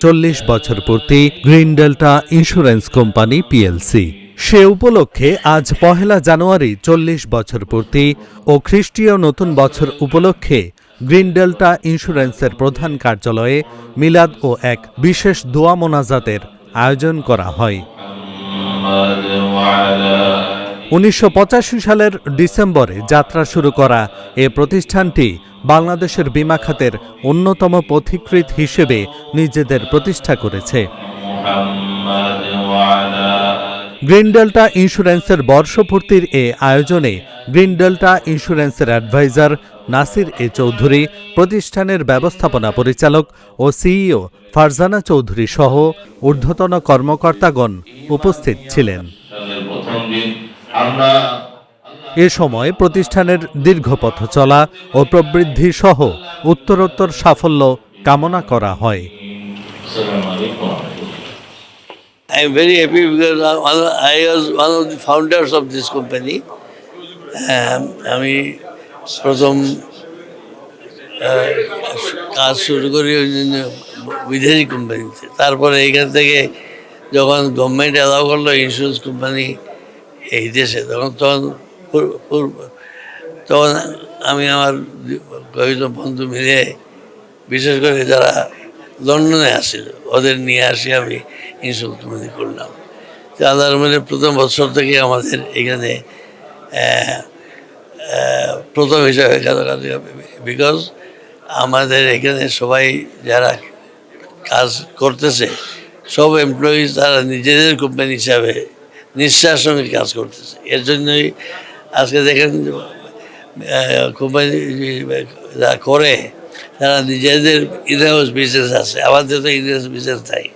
চল্লিশ বছর পূর্তি green delta insurance company PLC. সে উপলক্ষে আজ পহেলা জানুয়ারি চল্লিশ বছর পূর্তি ও খ্রিস্টীয় নতুন বছর উপলক্ষে গ্রিন ডেল্টা ইন্স্যুরেন্সের প্রধান কার্যালয়ে মিলাদ ও এক বিশেষ দোয়া মোনাজাতের আয়োজন করা হয়। উনিশশো পঁচাশি সালের ডিসেম্বরে যাত্রা শুরু করা এ প্রতিষ্ঠানটি বাংলাদেশের বীমা খাতের অন্যতম পথিকৃৎ হিসেবে নিজেদের প্রতিষ্ঠা করেছে। গ্রিন ডেল্টা ইন্স্যুরেন্সের বর্ষপূর্তির এ আয়োজনে গ্রিন ডেল্টা ইন্স্যুরেন্সের অ্যাডভাইজার নাসির এ চৌধুরী, প্রতিষ্ঠানের ব্যবস্থাপনা পরিচালক ও সিইও ফারজানা চৌধুরী সহ ঊর্ধ্বতন কর্মকর্তাগণ উপস্থিত ছিলেন। এ সময় প্রতিষ্ঠানের দীর্ঘ পথ চলা ও প্রবৃদ্ধি সহ উত্তরোত্তর সাফল্য কামনা করা হয়। I am very happy because I was one of the founders of this company. Um, আমি প্রথম কাজ শুরু করি বিদেশি কোম্পানিতে তারপরে এইখান থেকে যখন গভর্নমেন্ট অ্যালাউ করল ইন্স্যুরেন্স কোম্পানি এই দেশে তখন তখন তখন আমি আমার কয়েকজন বন্ধু মিলে, বিশেষ করে যারা লন্ডনে আসছিল, ওদের নিয়ে আসি আমি কোম্পানি করলাম। তো আল্লাহর মধ্যে প্রথম বছর থেকে আমাদের এখানে প্রথম হিসাবে কাজ বিকজ আমাদের এখানে সবাই যারা কাজ করতেছে, সব এমপ্লয়িজ তারা নিজেদের কোম্পানি হিসাবে নিঃশ্বাস সঙ্গে কাজ করতেছে। এর জন্যই আজকে দেখেন কোম্পানি যারা করে, তারা নিজেদের ইনহাউস বিজনেস আছে। আমাদের তো ইনহাউস বিজনেস নাই।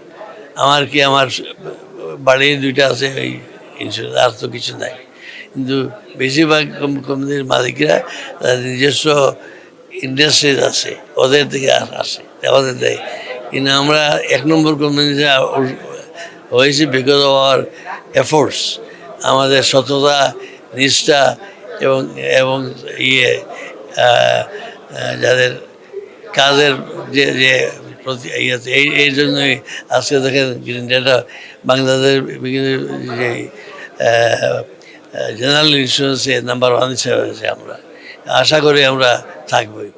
আমার কি আমার বাড়ি দুইটা আছে, ওই ইন্স্যুরেন্স আর তো কিছু নাই। কিন্তু বেশিরভাগ কোম্পানির মালিকরা তাদের নিজস্ব ইন্ডাস্ট্রিজ আছে। ওদের থেকে আস- আমাদের দেয়। কিন্তু আমরা এক নম্বর কোম্পানি হয়েছি বিকজ আওয়ার এফোর্টস আমাদের সততা, নিষ্ঠা এবং এবং ইয়ে যাদের কাজের যে যে প্রতি ইয়ে এই এই জন্যই আজকে দেখেন গ্রিন ডেটা বাংলাদেশ বিভিন্ন যে জেনারেল ইন্স্যুরেন্সে নাম্বার ওয়ান হিসেবে আমরা। আশা করি আমরা থাকবই।